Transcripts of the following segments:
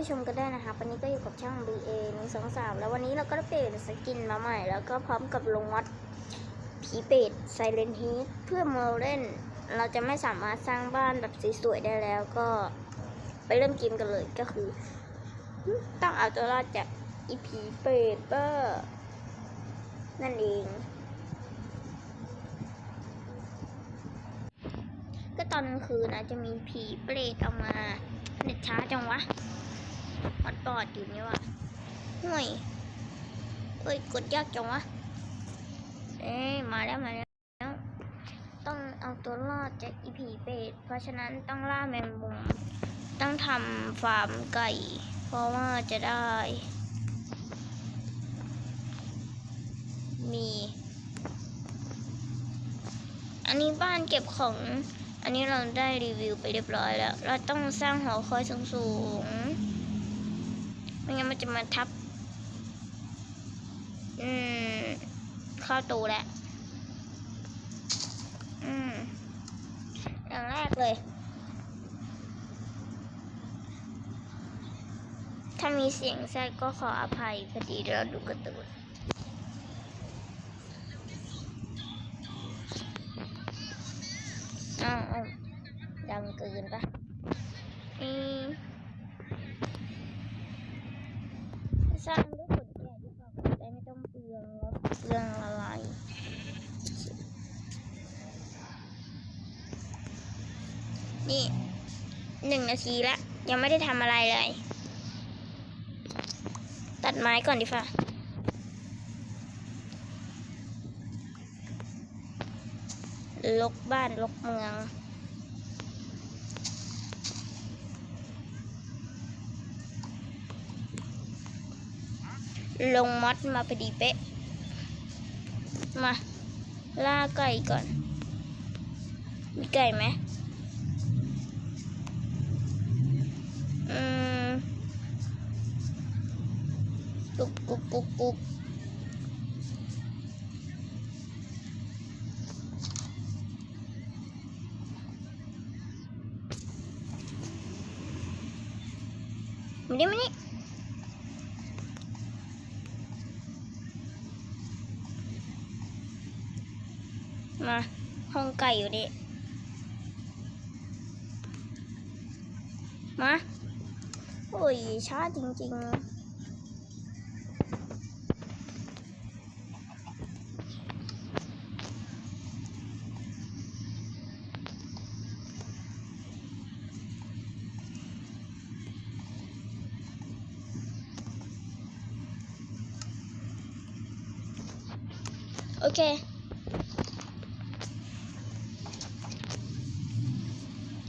ผู้ชมกันได้นะคะวันนี้ก็อยู่กับช่อง BA หนึ่งสองสามแล้ววันนี้เราก็ได้เปลี่ยนสกินมาใหม่ แล้วก็พร้อมกับลงวัดผีเปรตไซเลนฮีทเพื่อมาเล่น เราจะไม่สามารถสร้างบ้านแบบสวยๆได้แล้วก็ไปเริ่มเกมกันเลยก็คือ ต้องเอาตัวรอดจากอีผีเปรตเบอร์นั่นเองก็ตอนกลางคืนนะจะมีผีเปรตออกมาเน็ตช้าจังวะ วัดปอดอยู่นี่วะห่วยเอ้ย กดยากจังวะ เอ้ยมาแล้วมาแล้ว ต้องเอาตัวรอดจากอีผีเปรตเพราะฉะนั้นต้องล่าแมงมุม ต้องทำฟาร์มไก่ เพราะว่าจะได้ มี อันนี้บ้านเก็บของ อันนี้เราได้รีวิวไปเรียบร้อยแล้ว เราต้องสร้างหอคอยสูงๆ ไม่งั้นมันจะมาทับ อืม เข้าตูแล้ว อืม อย่างแรกเลย ถ้ามีเสียงแทรกก็ขออภัยพอดีเราดูกระตูน นาทีละยังไม่ได้ทำอะไรเลย ตัดไม้ก่อนดีฟ่าลกบ้านลกเมืองลงมอดมาพอดีเป๊ะ มา ล่าไก่ก่อน มีไก่ไหม อืมกุกกุกกุกกุกมาดิมานี่มาห้องไก่อยู่ดิ มา โอ้ย ช้าจริง ๆ โอเค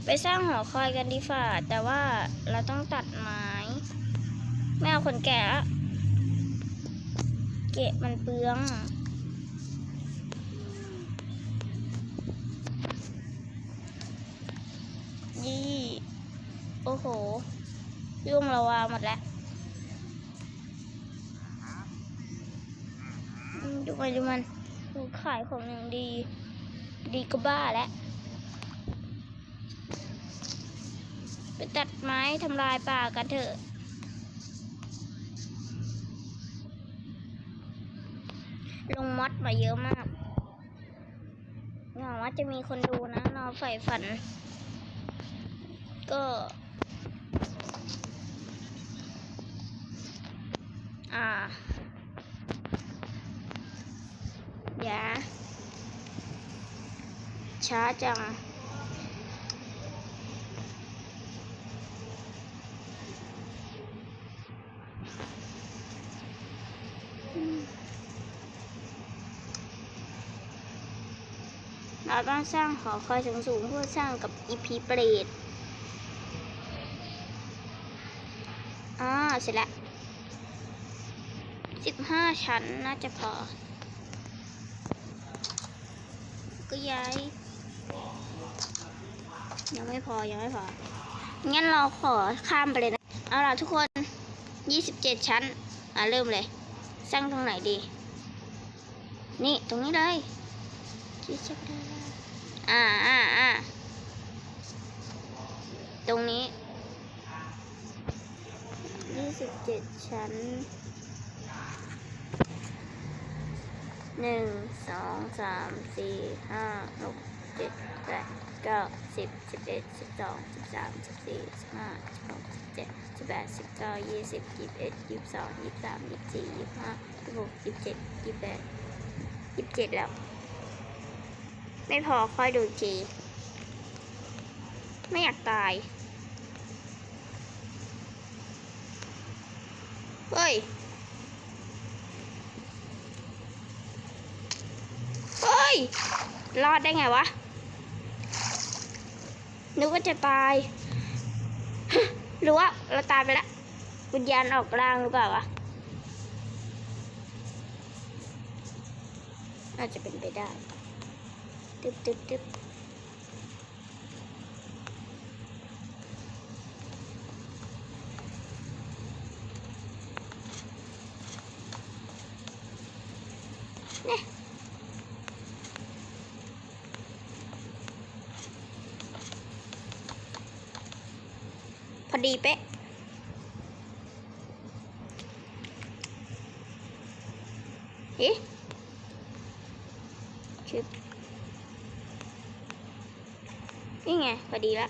ไปสร้างหอคอยกันดีฝ่าแต่ว่าเราต้องตัดไไม่เอาคนแก่ละเกะมันเปลืองยี่โอ้โห ยุ่งระวาหมดแล้วอืมดูมันดูมันดูขายของอย่างดี ดีก็บ้าแล้วไปตัดไม้ทำลายป่ากันเถอะ ลงมอดมาเยอะมากหวังว่าจะมีคนดูนะเราใฝ่ฝัน ก็ อ่าอย่าช้าจัง เราต้อง สร้างหอคอยสูงๆเพื่อสร้างกับอีพีเปรตอ่าเสร็จแล้วสิบห้าชั้นน่าจะพอ ก็ย้าย ยังไม่พอ ยังไม่พอ งั้นเราขอข้ามไปเลยนะ เอาล่ะทุกคนยี่สิบเจ็ดชั้น อะ เริ่มเลย สร้างตรงไหนดี นี่ ตรงนี้เลยที่จะได้ อ่าอ่าอ่าตรงนี้ยี่สิบเจ็ดชั้นหนึ่งสองสามสี่ห้าหกเจ็ดแปดเก้าสิบสิบเอ็ดสิบสองสิบสามสิบสี่สิบห้าสิบหกสิบเจ็ดสิบแปดสิบเก้ายี่สิบยี่สิบเอ็ดยี่สิบสองยี่สิบสามยี่สิบสี่ยี่สิบห้ายี่สิบหกยี่สิบเจ็ดยี่สิบแปดยี่สิบเจ็ดแล้ว ไม่พอค่อยดูอีกที ไม่อยากตาย เฮ้ย เฮ้ย รอดได้ไงวะ นึกว่าจะตาย หรือว่าเราตายไปแล้ววิญญาณออกร่างหรือเปล่าวะน่าจะเป็นไปได้ ตึ๊บตึ๊บตึ๊บเนี่ยพอดีเป๊ะเอ๊ะชึบ นี่ไงพอดีละ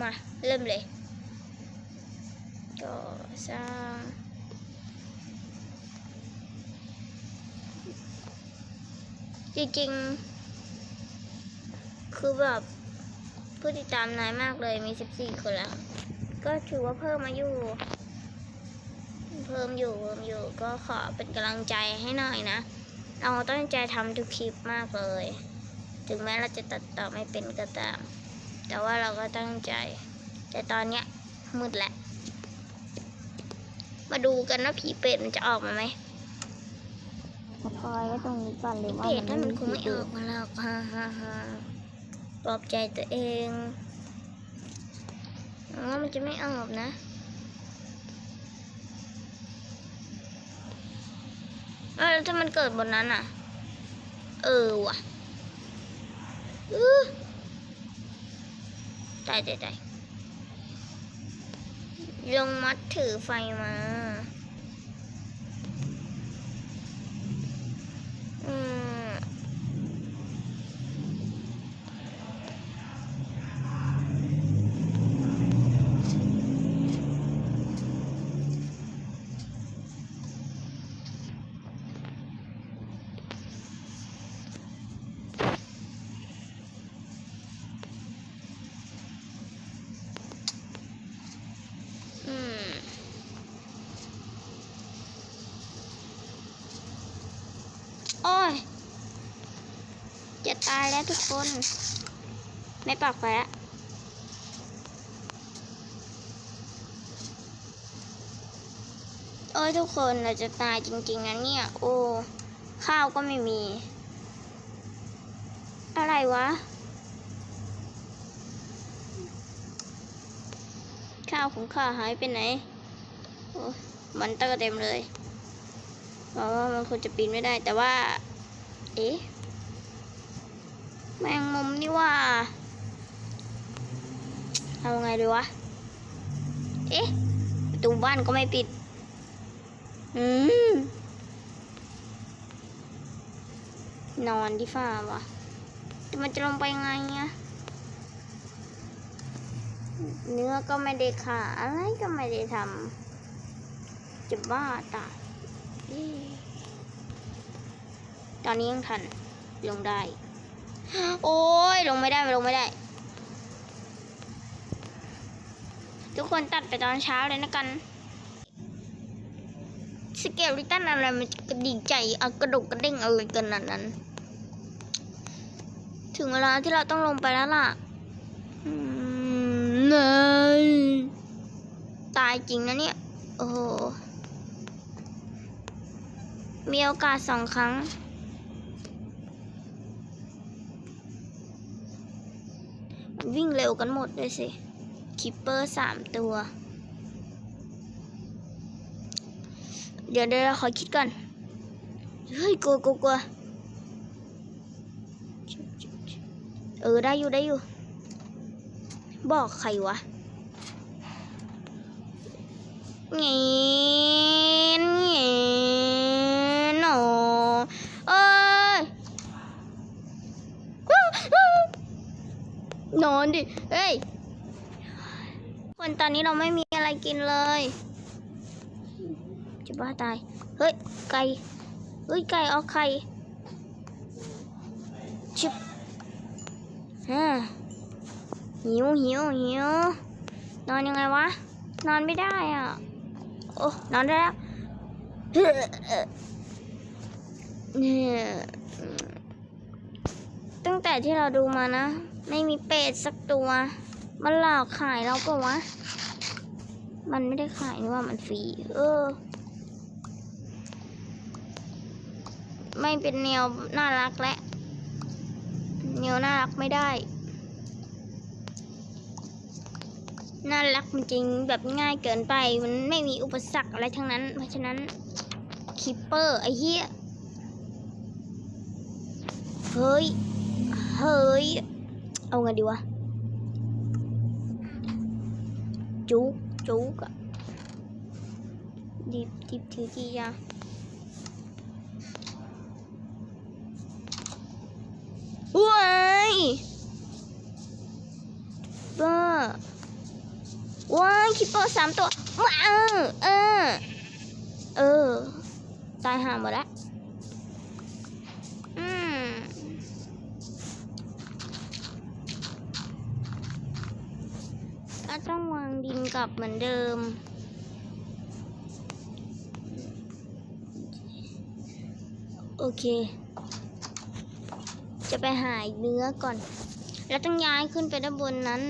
มาเริ่มเลยก่อสร้างจริงๆ คือแบบผู้ติดตามน้อยมากเลยมี14คนแล้ว ก็ถือว่าเพิ่มมาอยู่ เพิ่มอยู่เพิ่มอยู่ก็ขอเป็นกำลังใจให้หน่อยนะ เราตั้งใจทำทุกคลิปมากเลย ถึงแม้เราจะตัดต่อไม่เป็นก็ตาม แต่ว่าเราก็ตั้งใจ แต่ตอนเนี้ยมืดแหละ มาดูกันว่าผีเป็ดมันจะออกมาไหมพอยไว้ตรงนี้ก่อนเลยว่าเป็ดถ้ามันไคงไม่ออกมาหรอกฮ่าฮ่าฮ่าปลอบใจตัวเองว่ามันจะไม่ออกนะเออแล้วถ้ามันเกิดบนนั้นอะ เออว่ะอื้อ ตายตายตายลงมัดถือไฟมาอืม อืม โอ้ย จะ ตายแล้วทุกคน ไม่ปลอกไฟแล้วโอ้ยทุกคนเราจะตายจริง ๆนะเนี่ย โอ้ข้าวก็ไม่มี อะไรวะ ข้าวของข้าหายไปไหน โอ้มันเตอร์เต็มเลยเพราะว่ามันควรจะปีนไม่ได้แต่ว่า เอ๊ะ แมงมุมนี่ว่าเอาไงดีวะ เอ๊ะประตูบ้านก็ไม่ปิด อืม นอนที่ฝ้าวะแต่มันจะลงไปไงอะเนื้อก็ไม่ได้ขาอะไรก็ไม่ได้ทำจะบ้าตายตอนนี้ยังทันลงได้ โอ้ยลงไม่ได้ลงไม่ได้ ทุกคนตัดไปตอนเช้าเลยนะกันสเกลลิตันอะไรมันจะกระดิ่งใจเอากระดกกระเด้งอะไรกันนาดนั้น ถึงเวลาที่เราต้องลงไปแล้วล่ะอืมเนยตายจริงนะเนี่ย โอ้โหมีโอกาสสองครั้ง วิ่งเร็วกันหมดเลยสิ คิปเปอร์สามตัว เดี๋ยวเดี๋ยวขอคิดก่อน เฮ้ยกลัวกลัวกลัวเออ ได้อยู่ได้อยู่ บอกใครวะงี้ยเงี้ยหนอเอ้ยนอนดิ เฮ้ย ค นตอนนี้เราไม่มีอะไรกินเลยจะบ้าตาย เฮ้ย ไก่ เฮ้ย ไก่เอาไข่ชิบฮ่าหิวหิวหิวนอนยังไงวะ นอนไม่ได้อะ โอ้ นอนได้แล้วเนี่ยตั้งแต่ที่เราดูมานะ ไม่มีเป็ดสักตัว มันหลอกขายเราปะวะ มันไม่ได้ขายนี่ว่ามันฟรี เออ ไม่เป็นแนวน่ารักและ แนวน่ารักไม่ได้ น่ารักมันจริงแบบง่ายเกินไป มันไม่มีอุปสรรคอะไรทั้งนั้น เพราะฉะนั้นคิปเปอร์ไอ้เหี้ย เฮ้ย เฮ้ย เอาไงดีวะ จุกจุกอะดิบดิบถือกี่อยางว้ายบ้าว้ายคิปเปอร์สามตัวว้าวเออ เออ ตายห่าหมดแล้วอืมก็ต้องว ดินกลับเหมือนเดิม โอเค จะไปหาเนื้อก่อน แล้วต้องย้ายขึ้นไปด้านบนนั้น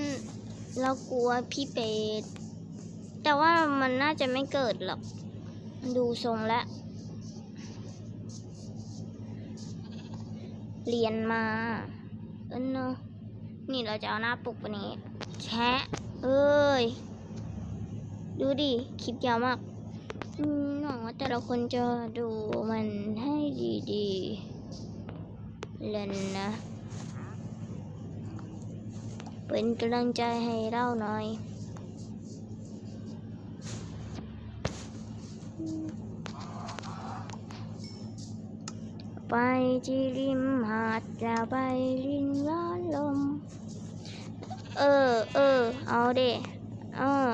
เรากลัวพี่เป็ด แต่ว่ามันน่าจะไม่เกิดหรอก ดูทรงแล้วเรียนมา เออเนอะนี่เราจะเอาหน้าปกวันนี้ แชะ เอ้ย ดูดิ คลิปยาวมากหวังว่าแต่ละคนจะดูมันให้ดีๆเล่นนะ เป็นกำลังใจให้เราหน่อยไปที่ริมหาดจะไปลินร้อนลม เออ เออ เอาเด้เออ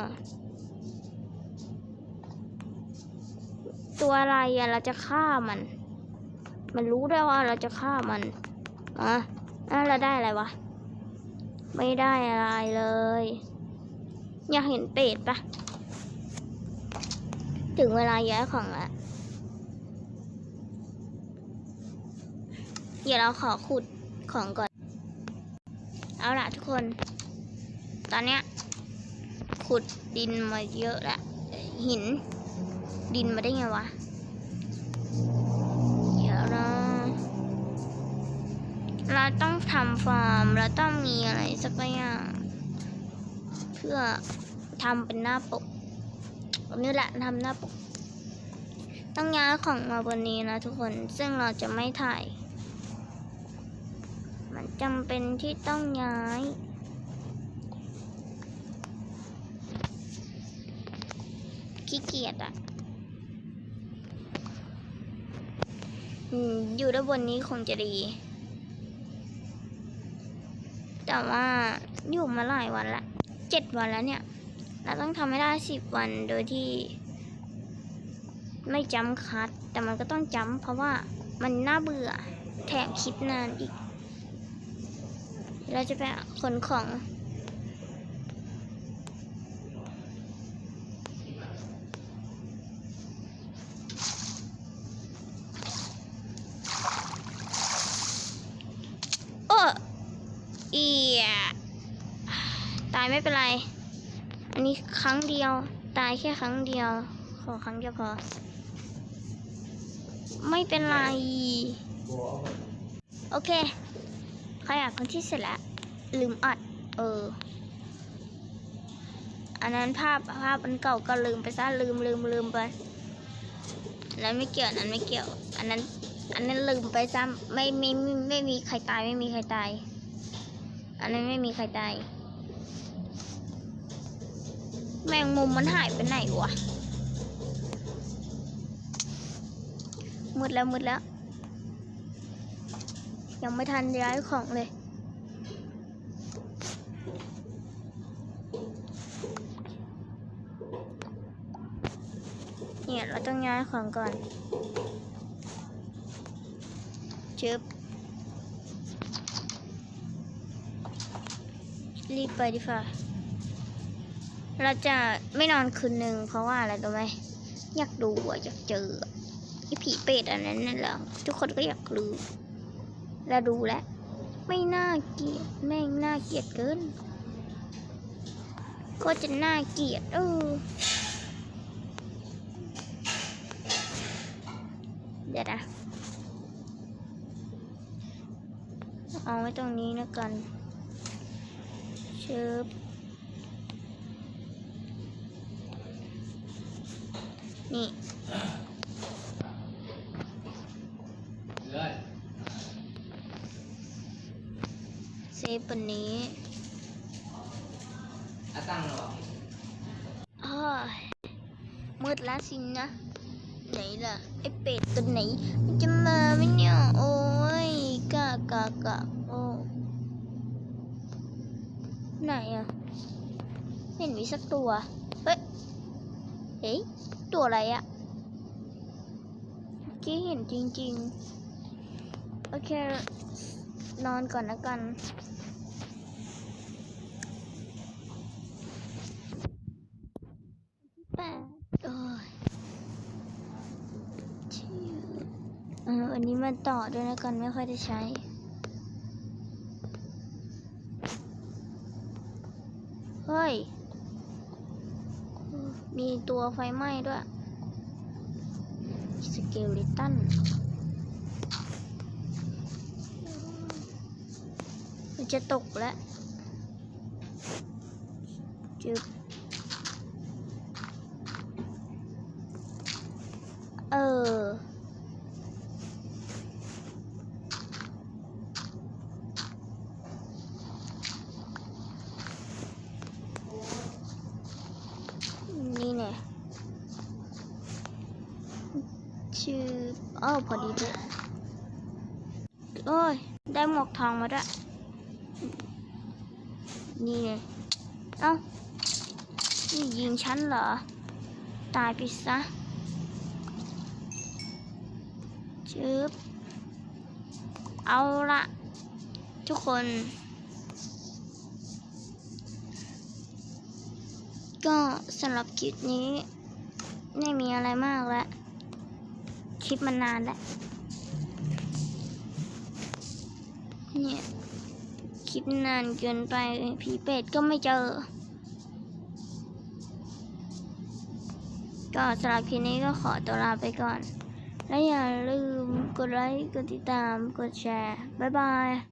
ตัวอะไรอะเราจะฆ่ามัน มันรู้ได้ว่าเราจะฆ่ามันอะอะเราได้อะไรวะ ไม่ได้อะไรเลย อยากเห็นเป็ดปะ ถึงเวลาย้ายของละเดี๋ยวเราขอขุดของก่อน เอาล่ะทุกคน ตอนเนี้ยขุดดินมาเยอะแล้วหิน ดินมาได้ไงวะเดี๋ยวนะเราต้องทำฟาร์มเราต้องมีอะไรสักอย่างเพื่อทำเป็นหน้าปกนี้แหละทำหน้าปก ต้องย้ายของมาบนนี้นะทุกคนซึ่งเราจะไม่ถ่าย มันจำเป็นที่ต้องย้าย ขี้เกียจอะอืมอยู่ด้านบนนี้คงจะดี แต่ว่าอยู่มาหลายวันละเจ็ดวันแล้วเนี่ย เราต้องทำให้ได้สิบวันโดยที่ ไม่จำคัด แต่มันก็ต้องจำเพราะว่ามันน่าเบื่อ แถมคิดนานอีก เราจะไปขนของ โอ้ เอียตายไม่เป็นไร อันนี้ครั้งเดียว ตายแค่ครั้งเดียว ขอครั้งเดียวพอ ไม่เป็นไร โอเคขยะพื้นที่เสร็จแล้ว ลืมอัด เออ อันนั้นภาพภาพอันเก่าก็ลืมไปซะลืมลืมลืมไปอันนั้นไม่เกี่ยวอันนั้นไม่เกี่ยว อันนั้น อันนั้นลืมไปซ้ำไม่ไม่ไม่ไม่มีใครตายไม่มีใครตาย อันนี้ไม่มีใครใจแมงมุมมันหายไปไหนวะมืดแล้วมืดแล้ว ยังไม่ทันย้ายของเลย เนี่ยเราต้องย้ายของก่อนจึ๊บ รีบไปดีฝ่าเราจะไม่นอนคืนหนึ่งเพราะว่าอะไรรู้ไหมอยากดูอะอยากเจอไอผีเป็ดอันนั้นนั่นแหละทุกคนก็อยากรู้แล้วดูแล้วไม่น่าเกลียดแม่งน่าเกลียดเกิน ก็จะน่าเกลียดเออเดี๋ยวนะเอาไว้ตรงนี้นะกัน ชึบนี่เลยเซฟปันนี้อาตั้งแล้วเหรออ้ายมืดแล้วสินะ ไหนอะเห็นมีสักตัว เฮ้ย เฮ้ย ตัวอะไรอะเมื่อกี้เห็นจริง ๆ โอเค นอนก่อนนะกันแปดโอ้ยเอออันนี้มันต่อด้วยนะกันไม่ค่อยได้ใช้ เฮ้ย มีตั วไฟไหม้ด้วย สเกลลิตันมันจะตกแล้วจึบ เออ นี่แน่ชื่ออ้าว พอดีด้วยโอ้ย ได้หมวกทองมาด้วย นี่ไงเอ้า นี่ยิงฉันเหรอ ตายไปซะชึบเอาละทุกคน ก็สำหรับคลิปนี้ ไม่มีอะไรมากแล้ว คลิปมานนานแล้วเนี่ยคลิปนานเกินไปผีเป็ดก็ไม่เจอ ก็สำหรับคลิปนี้ก็ขอตัวลาไปก่อน และอย่าลืมกดไลค์ กดติดตาม กดแชร์ บ๊ายบาย